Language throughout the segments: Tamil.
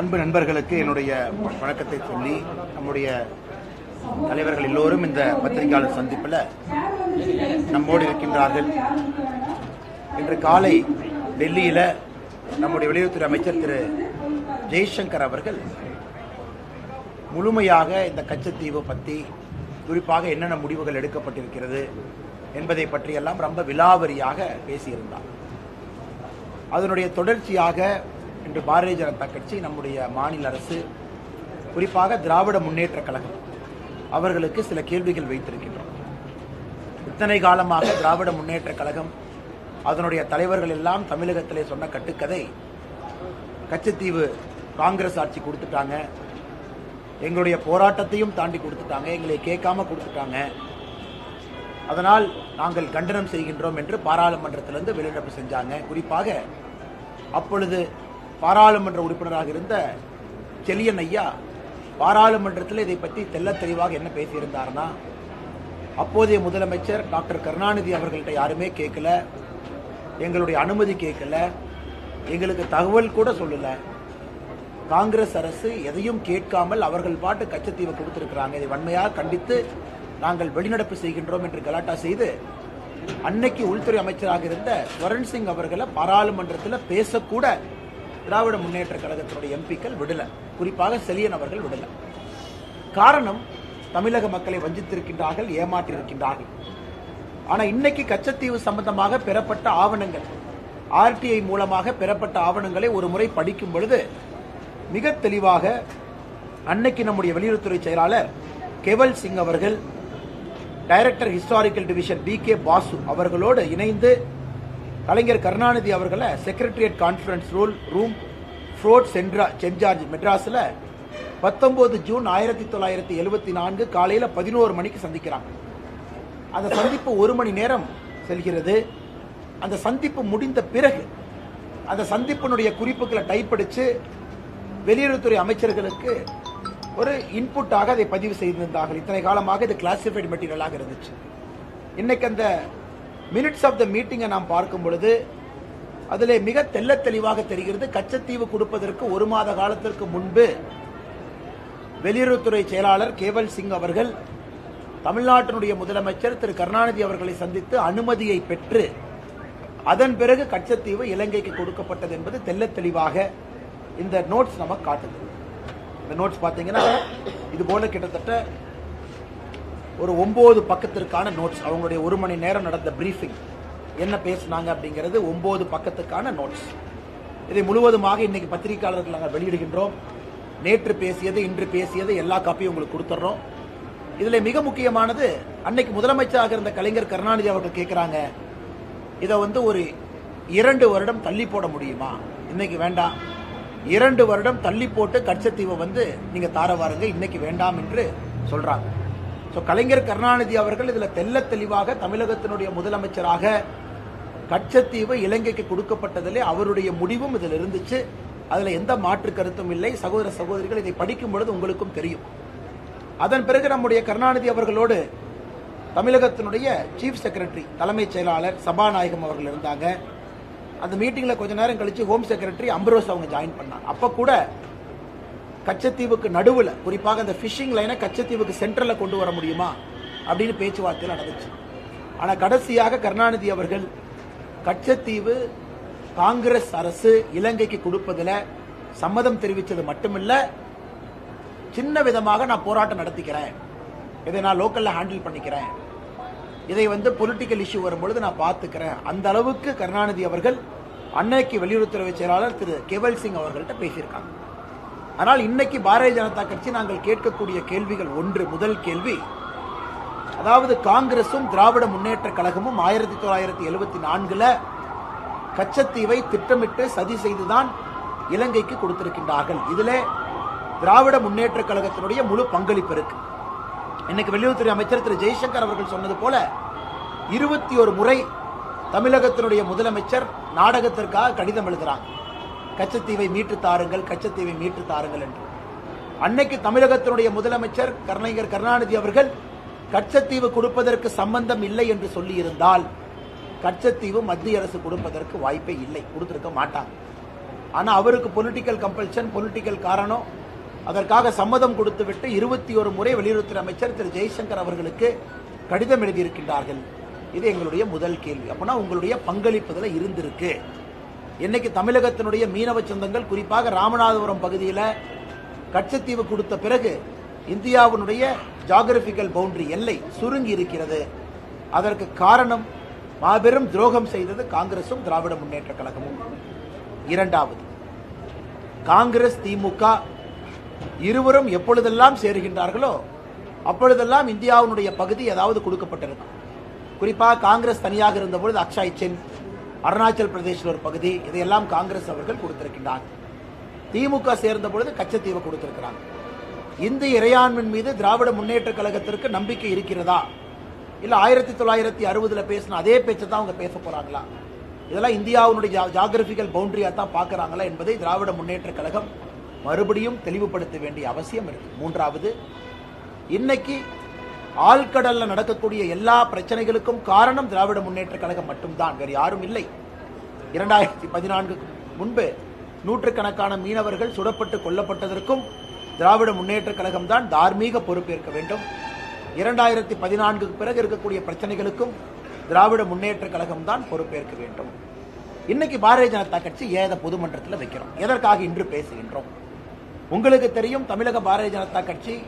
அன்பு நண்பர்களுக்கு என்னுடைய வணக்கத்தை சொல்லி நம்முடைய தலைவர்கள் எல்லோரும் இந்த பத்திரிகையாளர் சந்திப்பில் நம்மோடு இருக்கின்றார்கள். இன்று காலை டெல்லியில் நம்முடைய வெளியுறவுத்துறை அமைச்சர் திரு. ஜெய்சங்கர் அவர்கள் முழுமையாக இந்த கச்சத்தீவு பற்றி குறிப்பாக என்னென்ன முடிவுகள் எடுக்கப்பட்டிருக்கிறது என்பதை பற்றியெல்லாம் ரொம்ப விலாவரியாக பேசியிருந்தார். அதனுடைய தொடர்ச்சியாக இன்று பாரதிய ஜனதா கட்சி நம்முடைய மாநில அரசு குறிப்பாக திராவிட முன்னேற்ற கழகம் அவர்களுக்கு சில கேள்விகள் வைத்திருக்கின்றோம். இத்தனை காலமாக திராவிட முன்னேற்ற கழகம் அதனுடைய தலைவர்கள் எல்லாம் தமிழகத்திலே சொன்ன கட்டுக்கதை கச்சத்தீவு காங்கிரஸ் ஆட்சி கொடுத்துட்டாங்க எங்களுடைய போராட்டத்தையும் தாண்டி கொடுத்துட்டாங்க எங்களை கேட்காம கொடுத்துட்டாங்க. அதனால் நாங்கள் கண்டனம் செய்கின்றோம் என்று பாராளுமன்றத்திலிருந்து வெளிநடப்பு செஞ்சாங்க. குறிப்பாக அப்பொழுது பாராளுமன்ற உறுப்பினராக இருந்த செலியன் ஐயா பாராளுமன்றத்தில் இதை பற்றி தெல்ல தெளிவாக என்ன பேசியிருந்தார்னா அப்போதைய முதலமைச்சர் டாக்டர் கருணாநிதி அவர்கள்ட்ட யாருமே கேட்கல எங்களுடைய அனுமதி கேட்கல எங்களுக்கு தகவல் கூட சொல்லலை. காங்கிரஸ் அரசு எதையும் கேட்காமல் அவர்கள் பாட்டு கச்சத்தீவை கொடுத்திருக்கிறாங்க. இதை வன்மையாக கண்டித்து நாங்கள் வெளிநடப்பு செய்கின்றோம் என்று கலாட்டா செய்து அன்னைக்கு உள்துறை அமைச்சராக இருந்த ஸ்வரன் சிங் அவர்களை பாராளுமன்றத்தில் பேசக்கூட திராவிட முன்னேற்ற கழகத்தினுடைய எம்பிக்கள் விடல. குறிப்பாக செலியன் அவர்கள் விடலை. காரணம் தமிழக மக்களை வஞ்சித்திருக்கின்றார்கள் ஏமாற்றியிருக்கின்றார்கள். ஆனால் இன்னைக்கு கச்சத்தீவு சம்பந்தமாக பெறப்பட்ட ஆவணங்கள் ஆர்டிஐ மூலமாக பெறப்பட்ட ஆவணங்களை ஒரு முறை படிக்கும் பொழுது மிக தெளிவாக அன்னைக்கு நம்முடைய வெளியுறவுத்துறை செயலாளர் கெவல் சிங் அவர்கள் director historical division P K Basu அவர்களோடு இணைந்து கலைஞர் கருணாநிதி அவர்களை secretariat conference rule room fort சென்ட்ரா சென்ஜார்ஜ் மெட்ராஸில் பத்தொம்போது ஜூன் ஆயிரத்தி தொள்ளாயிரத்தி எழுபத்தி நான்கு காலையில் பதினோரு மணிக்கு சந்திக்கிறாங்க. அந்த சந்திப்பு ஒரு மணி நேரம் செல்கிறது. அந்த சந்திப்பு முடிந்த பிறகு அந்த சந்திப்பினுடைய குறிப்புகளை டைப் அடித்து வெளியுறவுத்துறை அமைச்சர்களுக்கு ஒரு இன்புட்டாக அதை பதிவு செய்திருந்தார்கள். இத்தனை காலமாக இது கிளாசிஃபைடு மெட்டீரியலாக இருந்துச்சு. இன்னைக்கு அந்த மினிட்ஸ் ஆஃப் த மீட்டிங்கை நாம் பார்க்கும் பொழுது அதிலே மிக தெள்ளத் தெளிவாக தெரிகிறது கச்சத்தீவு கொடுப்பதற்கு ஒரு மாத காலத்திற்கு முன்பு வெளியுறவுத்துறை செயலாளர் கேவல் சிங் அவர்கள் தமிழ்நாட்டினுடைய முதலமைச்சர் திரு. கருணாநிதி அவர்களை சந்தித்து அனுமதியை பெற்று அதன் பிறகு கச்சத்தீவு இலங்கைக்கு கொடுக்கப்பட்டது என்பது தெல்ல தெளிவாக இந்த நோட்ஸ் நமக்கு காட்டுது. இந்த நோட்ஸ் பார்த்தீங்கன்னா இது போல கிட்டத்தட்ட ஒரு ஒன்பது பக்கத்திற்கான நோட்ஸ் அவங்களுடைய ஒரு மணி நேரம் நடந்த பிரீஃபிங் என்ன பேசினாங்க அப்படிங்கிறது ஒன்பது பக்கத்துக்கான நோட்ஸ் இதை முழுவதுமாக இன்னைக்கு பத்திரிகையாளர்கள் நாங்கள் வெளியிடுகின்றோம். நேற்று பேசியது இன்று பேசியது எல்லா காப்பியும் உங்களுக்கு கொடுத்துட்றோம் இதில் மிக முக்கியமானது அன்னைக்கு முதலமைச்சராக இருந்த கலைஞர் கருணாநிதி அவர்கள் கேட்குறாங்க இதை வந்து ஒரு இரண்டு வருடம் தள்ளி போட முடியுமா? இன்னைக்கு வேண்டாம். இரண்டு வருடம் தள்ளி போட்டு கட்சத்தீவை வந்து நீங்கள் தார வாருங்க இன்னைக்கு வேண்டாம் என்று சொல்கிறாங்க ஸோ கலைஞர் கருணாநிதி அவர்கள் இதில் தெல்ல தெளிவாக தமிழகத்தினுடைய முதலமைச்சராக கச்சத்தீவு இலங்கைக்கு கொடுக்கப்பட்டதிலே அவருடைய முடிவும் இதில் இருந்துச்சு. அதில் எந்த மாற்று கருத்தும் இல்லை. சகோதர சகோதரிகள் இதை படிக்கும் பொழுது உங்களுக்கும் தெரியும். அதன் பிறகு நம்முடைய கருணாநிதி அவர்களோடு தமிழகத்தினுடைய சீஃப் செக்ரட்டரி தலைமைச் செயலாளர் சபாநாயகம் அவர்கள் இருந்தாங்க. அந்த மீட்டிங்கில் கொஞ்ச நேரம் கழித்து ஹோம் செக்ரட்டரி அம்பரோஸ் அவங்க ஜாயின் பண்ணாங்க. அப்போ கூட கச்சத்தீவுக்கு நடுவில் குறிப்பாக அந்த ஃபிஷிங் லைனை கச்சத்தீவுக்கு சென்டரில் கொண்டு வர முடியுமா? அப்படின்னு பேச்சுவார்த்தையில் நடந்துச்சு. ஆனால் கடைசியாக கருணாநிதி அவர்கள் கச்சத்தீவு காங்கிரஸ் அரசு இலங்கைக்கு கொடுப்பதில் சம்மதம் தெரிவித்தது மட்டுமில்ல சின்ன விதமாக நான் போராட்டம் நடத்திக்கிறேன். இதை நான் லோக்கலில் ஹேண்டில் பண்ணிக்கிறேன். இதை வந்து பொலிட்டிக்கல் இஷ்யூ வரும்பொழுது நான் பார்த்துக்கிறேன். அந்த அளவுக்கு கருணாநிதி அவர்கள் அன்னைக்கு வெளியுறவுத்துறை செயலாளர் திரு கேவல் சிங் அவர்கள்ட்ட பேசியிருக்காங்க. ஆனால் இன்னைக்கு பாரதிய ஜனதா கட்சி நாங்கள் கேட்கக்கூடிய கேள்விகள் ஒன்று. முதல் கேள்வி அதாவது காங்கிரசும் திராவிட முன்னேற்ற கழகமும் ஆயிரத்தி தொள்ளாயிரத்தி எழுபத்தி நான்குல கச்சத்தீவை திட்டமிட்டு சதி செய்துதான் இலங்கைக்கு கொடுத்திருக்கின்றார்கள். இதில் திராவிட முன்னேற்ற கழகத்தினுடைய முழு பங்களிப்பு இருக்கு. இன்னைக்கு வெளியுறவுத்துறை அமைச்சர் திரு ஜெய்சங்கர் அவர்கள் சொன்னது போல இருபத்தி ஒரு முறை தமிழகத்தினுடைய முதலமைச்சர் நாடகத்திற்காக கடிதம் எழுதுறாங்க. கச்சத்தீவை மீட்டு தாருங்கள் கச்சத்தீவை மீட்டு தாருங்கள் என்று. அன்னைக்கு தமிழகத்தினுடைய முதலமைச்சர் கருணாநிதி கருணாநிதி அவர்கள் கச்சத்தீவு கொடுப்பதற்கு சம்பந்தம் இல்லை என்று சொல்லியிருந்தால் கச்சத்தீவு மத்திய அரசு கொடுப்பதற்கு வாய்ப்பே இல்லை கொடுத்துருக்க மாட்டாங்க. ஆனால் அவருக்கு பொலிட்டிக்கல் கம்பல்ஷன் பொலிட்டிக்கல் காரணம் அதற்காக சம்மதம் கொடுத்துவிட்டு இருபத்தி ஒரு முறை வெளியுறவுத்துறை அமைச்சர் திரு ஜெய்சங்கர் அவர்களுக்கு கடிதம் எழுதியிருக்கின்றார்கள். இது எங்களுடைய முதல் கேள்வி. அப்பனா உங்களுடைய பங்களிப்புதல இருந்திருக்கு. இன்னைக்கு தமிழகத்தினுடைய மீனவ சொந்தங்கள் குறிப்பாக ராமநாதபுரம் பகுதியில் கச்சத்தீவு கொடுத்த பிறகு இந்தியாவினுடைய ஜாகிரபிக்கல் பவுண்டரி எல்லை சுருங்கி இருக்கிறது. அதற்கு காரணம் மாபெரும் துரோகம் செய்தது காங்கிரசும் திராவிட முன்னேற்ற கழகமும். இரண்டாவது காங்கிரஸ் திமுக இருவரும் எப்பொழுதெல்லாம் சேருகின்றார்களோ அப்பொழுதெல்லாம் இந்தியாவினுடைய பகுதி ஏதாவது கொடுக்கப்பட்டிருக்கும். குறிப்பாக காங்கிரஸ் தனியாக இருந்தபொழுது அக்ஷய் சென் அருணாச்சல் பிரதேசில் ஒரு பகுதி இதையெல்லாம் காங்கிரஸ் அவர்கள் கொடுத்திருக்கின்றார். திமுக சேர்ந்த பொழுது கச்சத்தீவை கொடுத்திருக்கிறாங்க இந்து இறையாண்மின் மீது திராவிட முன்னேற்ற கழகத்திற்கு நம்பிக்கை இருக்கிறதா? இல்ல ஆயிரத்தி தொள்ளாயிரத்தி அறுபதுல பேசின அதே பேச்சை தான் அவங்க பேச போறாங்களா? இதெல்லாம் இந்தியாவுடைய ஜாகிரபிக்கல் பவுண்டரியா தான் பார்க்கறாங்களா என்பதை திராவிட முன்னேற்ற கழகம் மறுபடியும் தெளிவுபடுத்த வேண்டிய அவசியம் இருக்கு. மூன்றாவது இன்னைக்கு ஆழ்கடல்ல நடக்கக்கூடிய எல்லா பிரச்சனைகளுக்கும் காரணம் திராவிட முன்னேற்ற கழகம் மட்டும்தான். வேறு யாரும் இல்லை. இரண்டாயிரத்தி பதினான்குக்கு முன்பு நூற்றுக்கணக்கான மீனவர்கள் சுடப்பட்டு கொல்லப்பட்டதற்கும் திராவிட முன்னேற்ற கழகம் தான் தார்மீக பொறுப்பேற்க வேண்டும். இரண்டாயிரத்தி பதினான்குக்கு பிறகு இருக்கக்கூடிய பிரச்சனைகளுக்கும் திராவிட முன்னேற்ற கழகம் தான் பொறுப்பேற்க வேண்டும். இன்னைக்கு பாரதிய ஜனதா கட்சி ஏத பொதுமன்றத்தில் வைக்கிறோம். எதற்காக இன்று பேசுகின்றோம்? உங்களுக்கு தெரியும் தமிழக பாரதிய ஜனதா கட்சி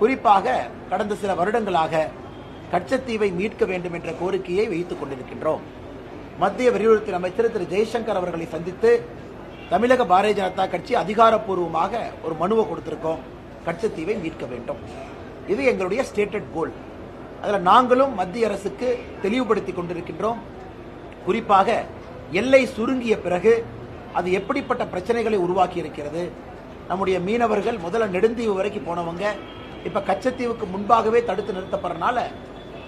குறிப்பாக கடந்த சில வருடங்களாக கச்சத்தீவை மீட்க வேண்டும் என்ற கோரிக்கையை வைத்துக் கொண்டிருக்கின்றோம். மத்திய வெளியுறவுத்துறை அமைச்சர் திரு. ஜெய்சங்கர் அவர்களை சந்தித்து தமிழக பாரதிய ஜனதா கட்சி அதிகாரப்பூர்வமாக ஒரு மனுவை கொடுத்திருக்கோம். கச்சத்தீவை மீட்க வேண்டும். இது எங்களுடைய ஸ்டேட்டட் கோல் அதில் நாங்களும் மத்திய அரசுக்கு தெளிவுபடுத்திக் கொண்டிருக்கின்றோம். குறிப்பாக எல்லை சுருங்கிய பிறகு அது எப்படிப்பட்ட பிரச்சனைகளை உருவாக்கி இருக்கிறது நம்முடைய மீனவர்கள் முதல்ல நெடுந்தீவு வரைக்கும் போனவங்க இப்போ கச்சத்தீவுக்கு முன்பாகவே தடுத்து நிறுத்தப்படுறனால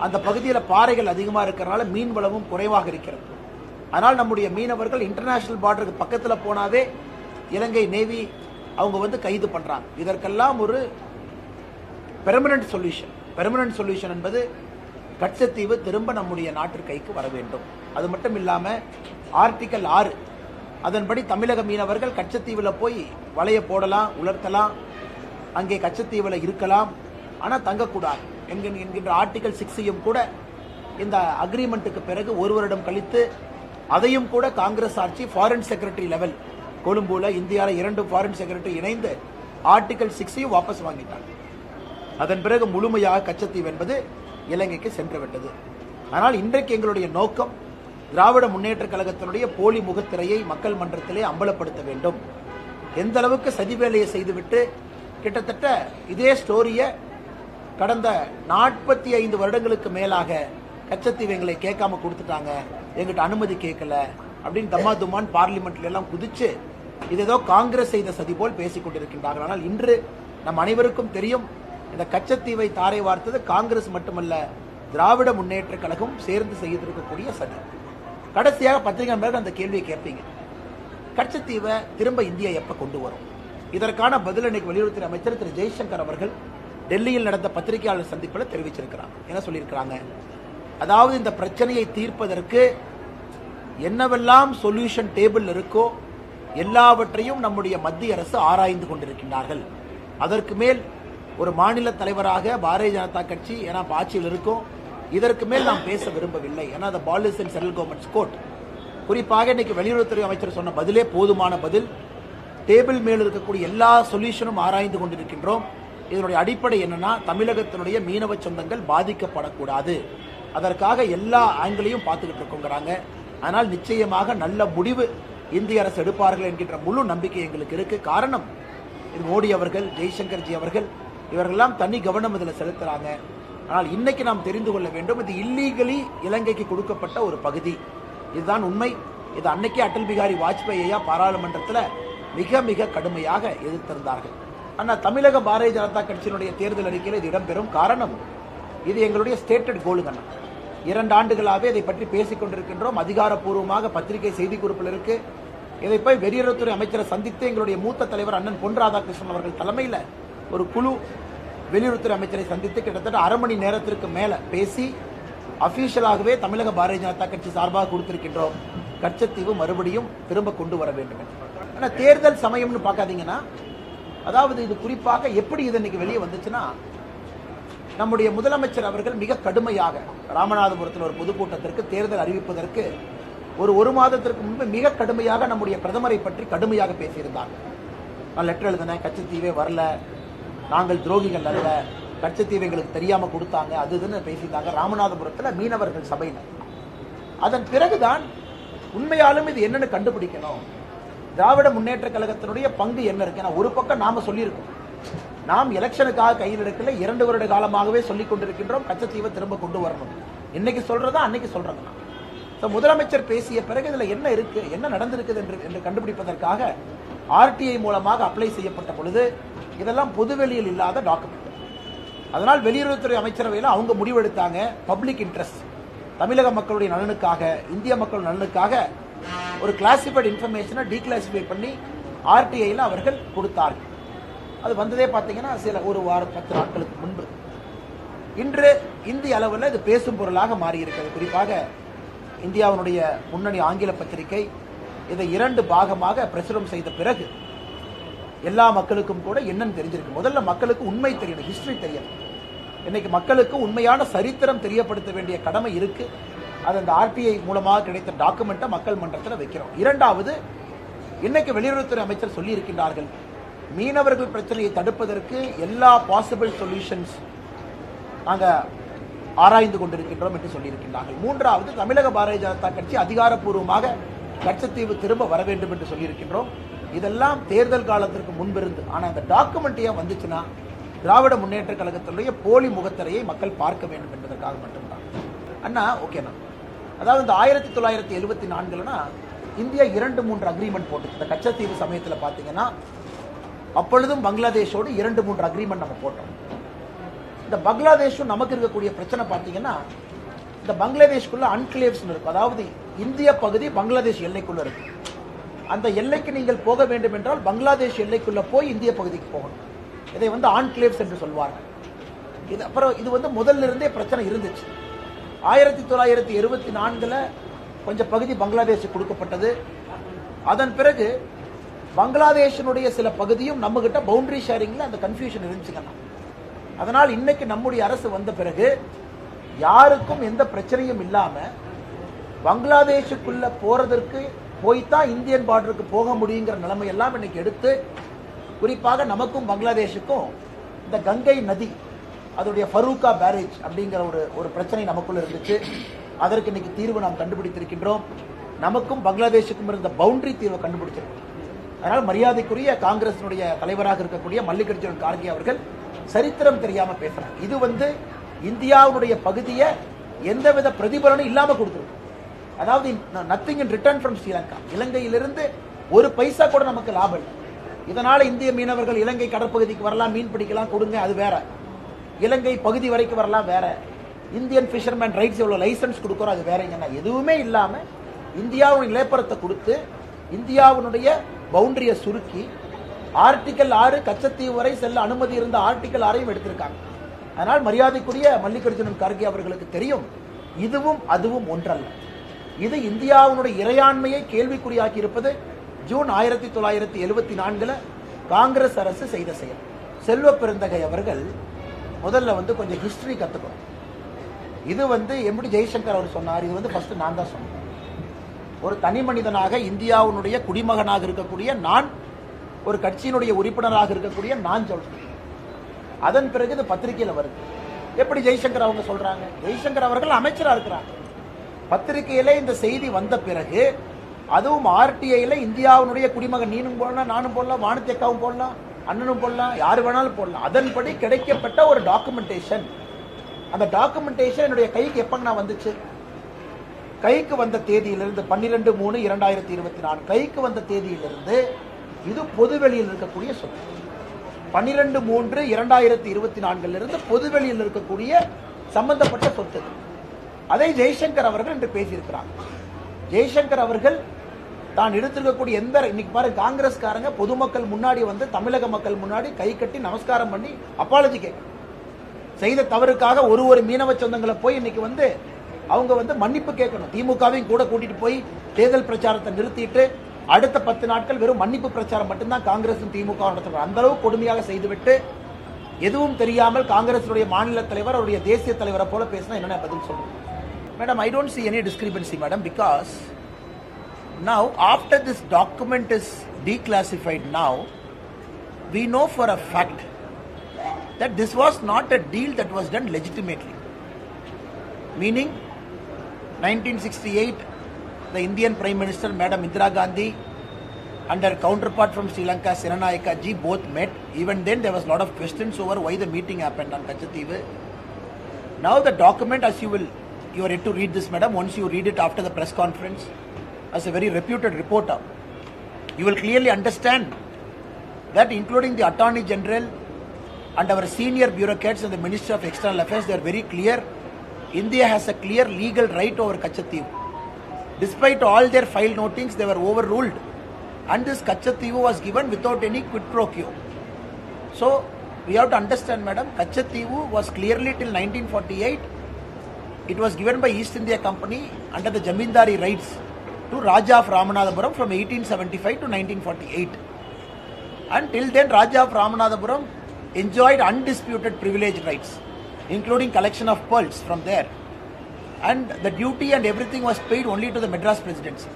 அந்த பகுதியில் பாறைகள் அதிகமாக இருக்கிறனால மீன் வளமும் குறைவாக இருக்கிறது. அதனால் நம்முடைய மீனவர்கள் இன்டர்நேஷ்னல் பார்டருக்கு பக்கத்தில் போனாவே இலங்கை நேவி அவங்க வந்து கைது பண்ணுறாங்க இதற்கெல்லாம் ஒரு பெர்மனன்ட் சொல்யூஷன் பெர்மனன்ட் சொல்யூஷன் என்பது கச்சத்தீவு திரும்ப நம்முடைய நாட்டு கைக்கு வர வேண்டும். அது மட்டும் இல்லாமல் ஆர்டிக்கல் ஆறு அதன்படி தமிழக மீனவர்கள் கச்சத்தீவில் போய் வலையை போடலாம் உலர்த்தலாம் அங்கே கச்சத்தீவில் இருக்கலாம். ஆனால் தங்கக்கூடாது. என்கிற- என்கின்ற ஆர்டிகல் சிக்ஸையும் கூட இந்த அக்ரிமெண்ட்டுக்கு பிறகு ஒரு வருடம் கழித்து அதையும் கூட காங்கிரஸ் ஆட்சி ஃபாரின் செக்ரட்டரி லெவல் கொழும்புல இந்தியாவில் இரண்டு ஃபாரின் செக்ரட்டரி இணைந்து ஆர்டிகல் சிக்ஸையும் வாபஸ் வாங்கிட்டாங்க. அதன் பிறகு முழுமையாக கச்சத்தீவு என்பது இலங்கைக்கு சென்று விட்டது ஆனால் இன்றைக்கு எங்களுடைய நோக்கம் திராவிட முன்னேற்ற கழகத்தினுடைய போலி முகத்திரையை மக்கள் மன்றத்திலே அம்பலப்படுத்த வேண்டும். எந்த அளவுக்கு சதி வேலையை செய்துவிட்டு கிட்டத்தட்ட இதே ஸ்டோரியை கடந்த நாற்பத்தி ஐந்து வருடங்களுக்கு மேலாக கச்சத்தீவு எங்களை கேட்காம கொடுத்துட்டாங்க. எங்கிட்ட அனுமதி கேட்கல அப்படின்னு தம்மா தும்மான் பார்லிமெண்ட்ல எல்லாம் குதிச்சு இது ஏதோ காங்கிரஸ் செய்த சதி போல் பேசிக் கொண்டிருக்கின்றார்கள். ஆனால் இன்று நம் அனைவருக்கும் தெரியும் இந்த கச்சத்தீவை தாரை வார்த்தது காங்கிரஸ் மட்டுமல்ல திராவிட முன்னேற்ற கழகம் சேர்ந்து செய்திருக்கக்கூடிய சதி. கடைசியாக பத்திரிகை அந்த கேள்வியை கேட்பீங்க. கச்சத்தீவை திரும்ப இந்தியா எப்ப கொண்டு வரும்? இதற்கான பதில் இன்னைக்கு வெளியுறவுத்துறை அமைச்சர் திரு ஜெய்சங்கர் அவர்கள் டெல்லியில் நடந்த பத்திரிகையாளர் சந்திப்பில் தெரிவிச்சிருக்கிறாங்க என்ன சொல்லியிருக்கிறாங்க? அதாவது இந்த பிரச்சனையை தீர்ப்பதற்கு என்னவெல்லாம் சொல்யூஷன் டேபிள் இருக்கோ எல்லாவற்றையும் நம்முடைய மத்திய அரசு ஆராய்ந்து கொண்டிருக்கின்றார்கள். அதற்கு மேல் ஒரு மாநில தலைவராக பாரதிய ஜனதா கட்சி ஏன்னா ஆட்சியில் இருக்கும் இதற்கு மேல் நாம் பேச விரும்பவில்லை. ஏன்னா அந்த police and central government court குறிப்பாக இன்னைக்கு வெளியுறவுத்துறை அமைச்சர் சொன்ன பதிலே போதுமான பதில். டேபிள் மேல் இருக்கக்கூடிய எல்லா சொல்யூஷனும் ஆராய்ந்து கொண்டிருக்கின்றோம். இதனுடைய அடிப்படை என்னன்னா தமிழகத்தினுடைய மீனவ சொந்தங்கள் பாதிக்கப்படக்கூடாது. அதற்காக எல்லா ஆங்கிளையும் பார்த்துக்கிட்டு இருக்கோங்கிறாங்க. ஆனால் நிச்சயமாக நல்ல முடிவு இந்திய அரசு எடுப்பார்கள் என்கின்ற முழு நம்பிக்கை எங்களுக்கு இருக்கு. காரணம் இது மோடி அவர்கள் ஜெய்சங்கர்ஜி அவர்கள் இவர்கள்லாம் தனி கவனம் இதில் செலுத்துறாங்க. ஆனால் இன்னைக்கு நாம் தெரிந்து கொள்ள வேண்டும் இது இல்லீகலி இலங்கைக்கு கொடுக்கப்பட்ட ஒரு பகுதி. இதுதான் உண்மை. இது அன்னைக்கே அடல் பிகாரி வாஜ்பாய் ஐயா பாராளுமன்றத்தில் மிக மிக கடுமையாக எதிர்த்திருந்தார்கள். ஆனால் தமிழக பாரதிய ஜனதா கட்சியினுடைய தேர்தல் அறிக்கையில் இது இடம்பெறும் காரணம் இது எங்களுடைய ஸ்டேட்டட் கோலுங்க இரண்டு ஆண்டுகளாகவே இதை பற்றி பேசிக் கொண்டிருக்கின்றோம். அதிகாரப்பூர்வமாக பத்திரிகை செய்திக்குறிப்பில் இருக்கு. இதை போய் வெளியுறவுத்துறை அமைச்சரை சந்தித்து எங்களுடைய மூத்த தலைவர் அண்ணன் பொன் ராதாகிருஷ்ணன் அவர்கள் தலைமையில் ஒரு குழு வெளியுறவுத்துறை அமைச்சரை சந்தித்து கிட்டத்தட்ட அரை மணி நேரத்திற்கு மேலே பேசி அபிஷியலாகவே தமிழக பாரதிய ஜனதா கட்சி சார்பாக கொடுத்திருக்கின்றோம். கச்சத்தீவு மறுபடியும் திரும்ப கொண்டு வர வேண்டும் ஆனால் தேர்தல் சமயம்னு பார்க்காதீங்கன்னா அதாவது இது குறிப்பாக எப்படி இது இன்னைக்கு வெளியே வந்துச்சுன்னா நம்முடைய முதலமைச்சர் அவர்கள் மிக கடுமையாக ராமநாதபுரத்தில் ஒரு பொதுக்கூட்டத்திற்கு தேர்தல் அறிவிப்பதற்கு ஒரு ஒரு மாதத்திற்கு முன்பு மிக கடுமையாக நம்முடைய பிரதமரை பற்றி கடுமையாக பேசியிருந்தாங்க நான் லெட்டர் எழுதினேன் கச்சத்தீவே வரல நாங்கள் துரோகிகள் அல்ல கச்சத்தீவு எங்களுக்கு தெரியாம கொடுத்தாங்க அது இதுன்னு பேசியிருந்தாங்க ராமநாதபுரத்தில் மீனவர்கள் சபையில் அதன் பிறகுதான் உண்மையாலும் இது என்னன்னு கண்டுபிடிக்கணும். திராவிட முன்னேற்ற கழகத்தினுடைய பங்கு என்ன இருக்கு? ஏன்னா ஒரு பக்கம் நாம சொல்லியிருக்கோம். நாம் எலெக்ஷனுக்காக கையில் எடுக்கல இரண்டு வருட காலமாகவே சொல்லிக் கொண்டிருக்கின்றோம். கச்சத்தீவை திரும்ப கொண்டு வரணும். இன்னைக்கு சொல்றதா அன்னைக்கு சொல்றதா? ஸோ முதலமைச்சர் பேசிய பிறகு இதுல என்ன இருக்கு என்ன நடந்திருக்குது என்று என்று கண்டுபிடிப்பதற்காக ஆர்டிஐ மூலமாக அப்ளை செய்யப்பட்ட பொழுது இதெல்லாம் பொதுவெளியில் இல்லாத டாக்குமெண்ட் அதனால் வெளியுறவுத்துறை அமைச்சரவையில் அவங்க முடிவெடுத்தாங்க பப்ளிக் இன்ட்ரெஸ்ட் தமிழக மக்களுடைய நலனுக்காக இந்திய மக்கள் நலனுக்காக ஒரு கிளாசிஃபைட் இன்ஃபர்மேஷனை டீக்ளாசிஃபை பண்ணி ஆர்டிஐயில் அவர்கள் கொடுத்தார்கள். அது வந்ததே பார்த்தீங்கன்னா சில ஒரு வாரம் பத்து நாட்களுக்கு முன்பு. இன்று இந்திய அளவில் இது பேசும் பொருளாக மாறி இருக்கிறது குறிப்பாக இந்தியாவினுடைய முன்னணி ஆங்கில பத்திரிகை இதை இரண்டு பாகமாக பிரசுரம் செய்த பிறகு எல்லா மக்களுக்கும் கூட என்னன்னு தெரிஞ்சிருக்கு. முதல்ல மக்களுக்கு உண்மை தெரியணும் ஹிஸ்டரி தெரியணும். இன்னைக்கு மக்களுக்கு உண்மையான சரித்திரம் தெரியப்படுத்த வேண்டிய கடமை இருக்கு. அது அந்த ஆர்டிஐ மூலமாக கிடைத்த டாக்குமெண்ட்டை மக்கள் மன்றத்தில் வைக்கிறோம். இரண்டாவது இன்னைக்கு வெளியுறவுத்துறை அமைச்சர் சொல்லியிருக்கின்றார்கள் மீனவர்கள் பிரச்சனையை தடுப்பதற்கு எல்லா பாசிபிள் சொல்யூஷன்ஸ் நாங்கள் ஆராய்ந்து கொண்டிருக்கின்றோம் என்று சொல்லியிருக்கின்றார்கள். மூன்றாவது தமிழக பாரதிய ஜனதா கட்சி அதிகாரப்பூர்வமாக கட்சத்தீவு திரும்ப வர வேண்டும் என்று சொல்லியிருக்கின்றோம். இதெல்லாம் தேர்தல் காலத்திற்கு முன்பிருந்து ஆனால் அந்த டாக்குமெண்ட் ஏன் வந்துச்சுன்னா திராவிட முன்னேற்ற கழகத்தினுடைய போலி முகத்திரையை மக்கள் பார்க்க வேண்டும் என்பதற்காக மட்டும்தான். அண்ணா ஓகேண்ணா அதாவது இந்த ஆயிரத்தி தொள்ளாயிரத்தி எழுபத்தி நான்குலனா இந்தியா இரண்டு மூன்று அக்ரிமெண்ட் போட்டு இந்த கச்சத்தீவு சமயத்தில் பார்த்தீங்கன்னா அப்பொழுதும் பங்களாதேஷோடு இரண்டு மூன்று அக்ரிமெண்ட் நம்ம போட்டோம். இந்த பங்களாதேஷும் நமக்கு இருக்கக்கூடிய பிரச்சனை பார்த்தீங்கன்னா இந்த பங்களாதேஷ்குள்ள அன்கிளேவ்ஸ் இருக்கும். அதாவது இந்திய பகுதி பங்களாதேஷ் எல்லைக்குள்ள இருக்கு. அந்த எல்லைக்கு நீங்கள் போக வேண்டும் என்றால் பங்களாதேஷ் எல்லைக்குள்ள போய் இந்திய பகுதிக்கு போகணும். இதை வந்து ஆன்கிளேவ்ஸ் என்று சொல்வார்கள். இது அப்புறம் இது வந்து முதல்ல இருந்தே பிரச்சனை இருந்துச்சு. ஆயிரத்தி தொள்ளாயிரத்தி இருபத்தி நான்கில் கொஞ்சம் பகுதி பங்களாதேஷ் கொடுக்கப்பட்டது. அதன் பிறகு பங்களாதேஷினுடைய சில பகுதியும் நம்ம கிட்ட பவுண்டரி ஷேரிங்கில் அந்த கன்ஃபியூஷன் இருந்துச்சுங்கண்ணா அதனால் இன்னைக்கு நம்முடைய அரசு வந்த பிறகு யாருக்கும் எந்த பிரச்சனையும் இல்லாமல் பங்களாதேஷுக்குள்ள போறதற்கு போய்த்தான் இந்தியன் பார்டருக்கு போக முடியுங்கிற நிலைமை எல்லாம் இன்னைக்கு எடுத்து குறிப்பாக நமக்கும் பங்களாதேஷுக்கும் இந்த கங்கை நதி அதோடைய ஃபரூக்கா பேரேஜ் அப்படிங்கிற ஒரு ஒரு பிரச்சனை நமக்குள்ள இருந்துச்சு. அதற்கு இன்னைக்கு தீர்வு நாம் கண்டுபிடித்திருக்கின்றோம். நமக்கும் பங்களாதேஷுக்கும் இருந்த பவுண்டரி தீர்வை கண்டுபிடிச்சிருக்கோம் அதனால் மரியாதைக்குரிய காங்கிரசினுடைய தலைவராக இருக்கக்கூடிய மல்லிகார்ஜுன் கார்கே அவர்கள் சரித்திரம் தெரியாம பேசுறாங்க. இது வந்து இந்தியாவுடைய பகுதியை எந்தவித பிரதிபலனும் இல்லாம கொடுத்துருக்கு. அதாவது nothing in return from Sri Lanka இலங்கையிலிருந்து ஒரு பைசா கூட நமக்கு லாபம் இல்லை. இதனால இந்திய மீனவர்கள் இலங்கை கடற்பகுதிக்கு வரலாம் மீன் பிடிக்கலாம் கொடுங்க அது வேற. இலங்கை பகுதி வரைக்கும் வரலாம் வேற. இந்தியன் ஃபிஷர்மேன் ரைட்ஸ் எவ்வளோ லைசன்ஸ் கொடுக்குறோம் அது வேறங்கன்னா எதுவுமே இல்லாமல் இந்தியாவுடைய நிலப்பரத்தை கொடுத்து இந்தியாவினுடைய பவுண்டரியை சுருக்கி ஆர்டிக்கல் ஆறு கச்சத்தீவு வரை செல்ல அனுமதி இருந்த ஆர்டிக்கல் ஆறையும் எடுத்திருக்காங்க. அதனால் மரியாதைக்குரிய மல்லிகார்ஜுனன் கார்கே அவர்களுக்கு தெரியும் இதுவும் அதுவும் ஒன்றல்ல. இது இந்தியாவினுடைய இறையாண்மையை கேள்விக்குறியாக்கி இருப்பது ஜூன் ஆயிரத்தி தொள்ளாயிரத்தி எழுபத்தி நான்கில் காங்கிரஸ் அரசு செய்த செயல். செல்வ பெருந்தகை அவர்கள் முதல்ல வந்து கொஞ்சம் ஹிஸ்ட்ரி கற்றுக்கணும் இது வந்து எப்படி ஜெய்சங்கர் அவர் சொன்னார். இது வந்து ஃபஸ்ட்டு நான் தான் சொன்னேன். ஒரு தனி மனிதனாக இந்தியாவினுடைய குடிமகனாக இருக்கக்கூடிய நான் ஒரு கட்சியினுடைய உறுப்பினராக இருக்கக்கூடிய நான் சொல்கிறேன் அதன் பிறகு இது பத்திரிகையில் வருது. எப்படி ஜெய்சங்கர் அவங்க சொல்கிறாங்க ஜெய்சங்கர் அவர்கள் அமைச்சராக இருக்கிறாங்க பத்திரிகையில் இந்த செய்தி வந்த பிறகு அதுவும் ஆர்டிஐயில் இந்தியாவினுடைய குடிமகன் நீனும் போடலாம் நானும் போடலாம் வானத்தியக்காவும் போடலாம் அண்ணனும் போடலாம் யார் வேணாலும் போடலாம். அதன்படி கிடைக்கப்பட்ட ஒரு டாக்குமெண்டேஷன் அந்த டாக்குமெண்டேஷன் என்னுடைய கைக்கு எப்பங்க நான் வந்துச்சு? கைக்கு வந்த தேதியிலிருந்து பன்னிரெண்டு மூணு இரண்டாயிரத்தி இருபத்தி நாலு. கைக்கு வந்த தேதியிலிருந்து இது பொதுவெளியில் இருக்கக்கூடிய சொத்து பன்னிரெண்டு மூன்று இரண்டாயிரத்தி இருபத்தி நான்கிலிருந்து பொதுவெளியில் இருக்கக்கூடிய சம்பந்தப்பட்ட சொத்து. அதை ஜெய்சங்கர் அவர்கள் என்று பேசியிருக்கிறார். ஜெய்சங்கர் அவர்கள் தான் எடுத்திருக்கக்கூடிய எந்த இன்னைக்கு பாரு காங்கிரஸ்காரங்க பொதுமக்கள் முன்னாடி வந்து தமிழக மக்கள் முன்னாடி கை கட்டி நமஸ்காரம் பண்ணி அப்பாலஜி கேட்க செய்த தவறுக்காக ஒரு ஒரு மீனவ சொந்தங்களை போய் இன்னைக்கு வந்து அவங்க வந்து மன்னிப்பு கேட்கணும். திமுகவையும் கூட கூட்டிட்டு போய் தேர்தல் பிரச்சாரத்தை நிறுத்திட்டு அடுத்த பத்து நாட்கள் வெறும் மன்னிப்பு பிரச்சாரம் மட்டும்தான் காங்கிரசும் திமுக நடத்துகிறார் அந்த அளவு கொடுமையாக செய்துவிட்டு எதுவும் தெரியாமல் காங்கிரசுடைய மாநில தலைவர் அவருடைய தேசிய தலைவரை போல பேசினா என்ன பதில் சொல்றேன் madam I don't see any discrepancy madam because now after this document is declassified now we know for a fact that this was not a deal that was done legitimately. Meaning 1968 the indian prime minister madam indira gandhi and her counterpart from sri lanka siranayaka ji both met. Even then there was a lot of questions over why the meeting happened on kachateevu now the document as you will you are yet to read this madam once you read it after the press conference as a very reputed reporter you will clearly understand that including the attorney general and our senior bureaucrats and the minister of external affairs they are very clear. India has a clear legal right over kachateevu despite all their file notings they were overruled. And this kachateevu was given without any quid pro quo. So we have to understand madam kachateevu was clearly till 1948 it was given by east india company under the jamindari rights to raja of ramanathapuram from 1875 to 1948 Until then, Raja of Ramanathapuram enjoyed undisputed privilege rights, including collection of pearls from there. And the duty and everything was paid only to the Madras presidency.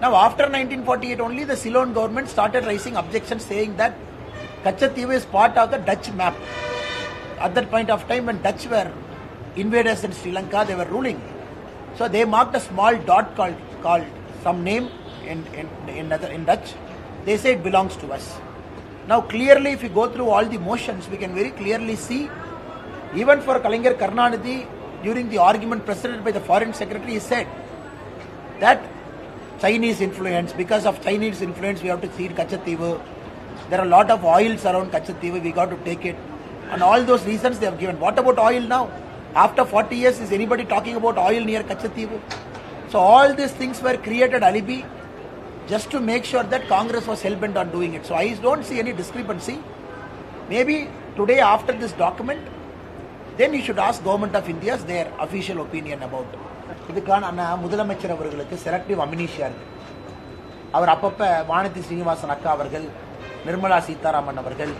Now, after 1948 only, the Ceylon government started raising objections saying that Kachateevu is part of the Dutch map. At that point of time, when Dutch were invaders in Sri Lanka, they were ruling. So they marked a small dot called, called some name in, in, in, in Dutch. They say it belongs to us. Now, clearly, if you go through all the motions, we can very clearly see, even for Kalingar Karnanidhi, during the argument presented by the foreign secretary, he said that Chinese influence, because of Chinese influence, we have to cede Kachateevu. There are a lot of oils around Kachateevu, we got to take it. And all those reasons they have given. What about oil now? After 40 years, is anybody talking about oil near Kachateevu? So all these things were created alibi just to make sure that Congress was hell bent on doing it. So I don't see any discrepancy. Maybe today after this document, then you should ask government of India's their official opinion about it. இதுக்கான அண்ணா முதலமைச்சர் அவர்களுக்கு செலக்டிவ் அமினிஷியா இருக்கு அவர் அப்பப்ப வானதி ஸ்ரீனிவாசன் அக்கா அவர்கள் நிர்மலா சீதாராமன் அவர்கள்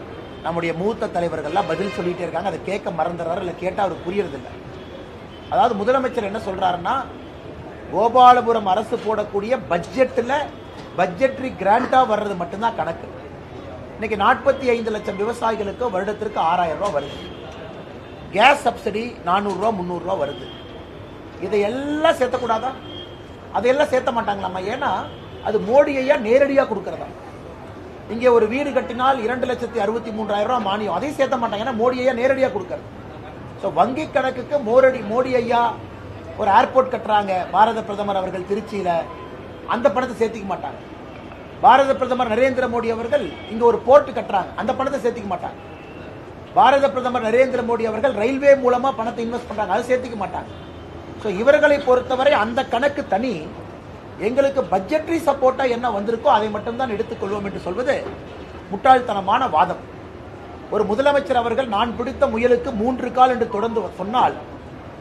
நம்முடைய மூத்த தலைவர்கள்லாம் பதில் சொல்லிட்டே இருக்காங்க அதை கேட்க மறந்துடுறாரு இல்லை கேட்டால் அவருக்கு புரியறதில்லை அதாவது முதலமைச்சர் என்ன சொல்றாருன்னா கோபாலபுரம் அரசு போடக்கூடிய பட்ஜெட்டில் பட்ஜெட்ரி கிராண்டாக வர்றது மட்டும்தான் கணக்கு. இன்னைக்கு நாற்பத்தி ஐந்து லட்சம் விவசாயிகளுக்கு வருடத்திற்கு ஆறாயிரம் ரூபா வருது. கேஸ் சப்சிடி நானூறுரூவா முந்நூறுரூவா வருது. இதையெல்லாம் சேர்த்தக்கூடாதா? அதையெல்லாம் சேர்த்த மாட்டாங்களாம்மா. ஏன்னா அது மோடி ஐயா நேரடியாக கொடுக்கறதா? இங்கே ஒரு வீடு கட்டினால் இரண்டு லட்சத்தி அறுபத்தி மூன்றாயிரம் ரூபா மானியம். அதையும் சேர்த்த மாட்டாங்க. ஏன்னா மோடி ஐயா நேரடியாக கொடுக்கறது. ஸோ வங்கி கணக்குக்கு மோரடி மோடி ஐயா ஒரு ஏர்போர்ட் கட்டுறாங்க. பாரத பிரதமர் அவர்கள் திருச்சியில். அந்த பணத்தை சேர்த்திக்க மாட்டாங்க. பாரத பிரதமர் நரேந்திர மோடி அவர்கள் இங்கே ஒரு போர்ட் கட்டுறாங்க. அந்த பணத்தை சேர்த்திக்க மாட்டாங்க. பாரத பிரதமர் நரேந்திர மோடி அவர்கள் ரயில்வே மூலமாக பணத்தை இன்வெஸ்ட் பண்ணுறாங்க அதை சேர்த்திக்க மாட்டாங்க. ஸோ இவர்களை பொறுத்தவரை அந்த கணக்கு தனி. எங்களுக்கு பட்ஜெட்ரி சப்போர்ட்டாக என்ன வந்திருக்கோ அதை மட்டும்தான் எடுத்துக்கொள்வோம் என்று சொல்வது முட்டாள்தனமான வாதம். ஒரு முதலமைச்சர் அவர்கள் நான் பிடித்த முயலுக்கு மூன்று கால் என்று தொடர்ந்து சொன்னால்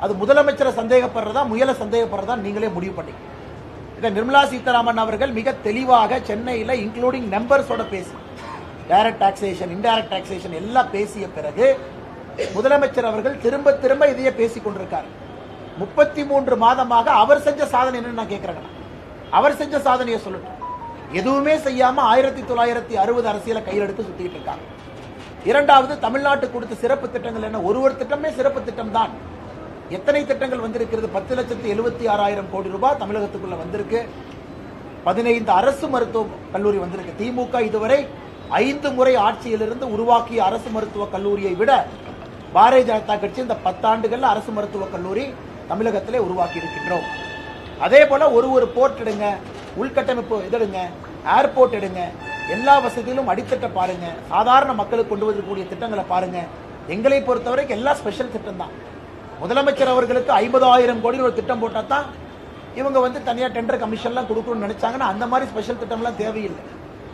அது முதலமைச்சரை சந்தேகப்படுறதா முயலை சந்தேகப்படுறதா நீங்களே முடிவு பண்ணிக்க. இதை நிர்மலா சீதாராமன் அவர்கள் மிக தெளிவாக சென்னையில் இன்க்ளூடிங் நம்பர்ஸோட பேசி டைரக்ட் டாக்ஸேஷன் இன்டைரக்ட் டாக்ஸேஷன் எல்லாம் பேசிய பிறகு முதலமைச்சர் அவர்கள் திரும்ப திரும்ப இதையே பேசிக் கொண்டிருக்கார். முப்பத்தி மூன்று மாதமாக அவர் செஞ்ச சாதனை என்னன்னு நான் கேட்கிறேன் அவர் செஞ்ச சாதனையை சொல்லட்டும். எதுவுமே செய்யாம ஆயிரத்தி தொள்ளாயிரத்தி அறுபது அரசியலை கையில் எடுத்து சுத்திட்டு இருக்காங்க இரண்டாவது தமிழ்நாட்டு கொடுத்த சிறப்பு திட்டங்கள் என்ன? ஒரு ஒரு திட்டமே சிறப்பு திட்டம் தான் எத்தனை திட்டங்கள் வந்திருக்கிறது? பத்து லட்சத்து எழுபத்தி ஆறாயிரம் கோடி ரூபாய் தமிழகத்துக்குள்ள வந்திருக்கு. பதினைந்து அரசு மருத்துவ கல்லூரி வந்திருக்கு. திமுக இதுவரை ஐந்து முறை ஆட்சியிலிருந்து உருவாக்கிய அரசு மருத்துவ கல்லூரியை விட பாரதிய ஜனதா கட்சி இந்த பத்தாண்டுகளில் அரசு மருத்துவ கல்லூரி தமிழகத்திலே உருவாக்கி இருக்கின்றோம். அதே போல ஒரு ஒரு போர்ட் எடுங்க உள்கட்டமைப்பு இதெடுங்க ஏர்போர்ட் எடுங்க எல்லா வசதியிலும் அடித்தட்ட பாருங்க. சாதாரண மக்களுக்கு கொண்டு வரக்கூடிய திட்டங்களை பாருங்க. எங்களை பொறுத்தவரைக்கும் எல்லாம் ஸ்பெஷல் திட்டம் தான். முதலமைச்சர் அவர்களுக்கு ஐம்பதாயிரம் கோடி ஒரு திட்டம் போட்டால் தான் இவங்க வந்து தனியாக டெண்டர் கமிஷன்லாம் கொடுக்கணும்னு நினைச்சாங்கன்னா அந்த மாதிரி ஸ்பெஷல் திட்டம்லாம் தேவையில்லை.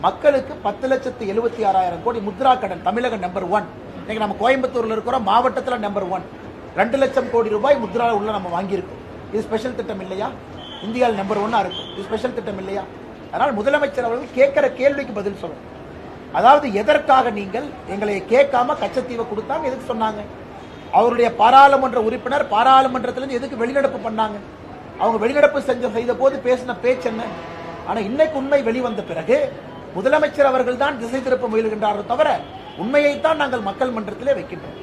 மக்களுக்கு பத்து லட்சத்து எழுபத்தி ஆறாயிரம் கோடி முத்ரா கடன் தமிழக நம்பர் ஒன் இன்னைக்கு நம்ம கோயம்புத்தூரில் இருக்கிறோம் மாவட்டத்தில் நம்பர் ஒன் ரெண்டு லட்சம் கோடி ரூபாய் முத்ரா உள்ள நம்ம வாங்கியிருக்கோம். இது ஸ்பெஷல் திட்டம் இல்லையா? இந்தியாவில் நம்பர் ஒன்னாக இருக்கும். இது ஸ்பெஷல் திட்டம் இல்லையா? அதனால் முதலமைச்சர் அவர்கள் கேட்குற கேள்விக்கு பதில் சொல்லணும். அதாவது எதற்காக நீங்கள் எங்களை கேட்காம கச்சத்தீவை கொடுத்தாங்க எதுக்கு சொன்னாங்க? அவருடைய பாராளுமன்ற உறுப்பினர் பாராளுமன்றத்திலிருந்து எதுக்கு வெளிநடப்பு பண்ணாங்க? அவங்க வெளிநடப்பு செஞ்ச செய்த போது பேசின பேச்சு என்ன? ஆனா இன்னைக்கு உண்மை வெளிவந்த பிறகு முதலமைச்சர் அவர்கள் தான் திசை திருப்ப முயல்கின்றார்கள் தவிர உண்மையைத்தான் நாங்கள் மக்கள் மன்றத்திலே வைக்கின்றோம்.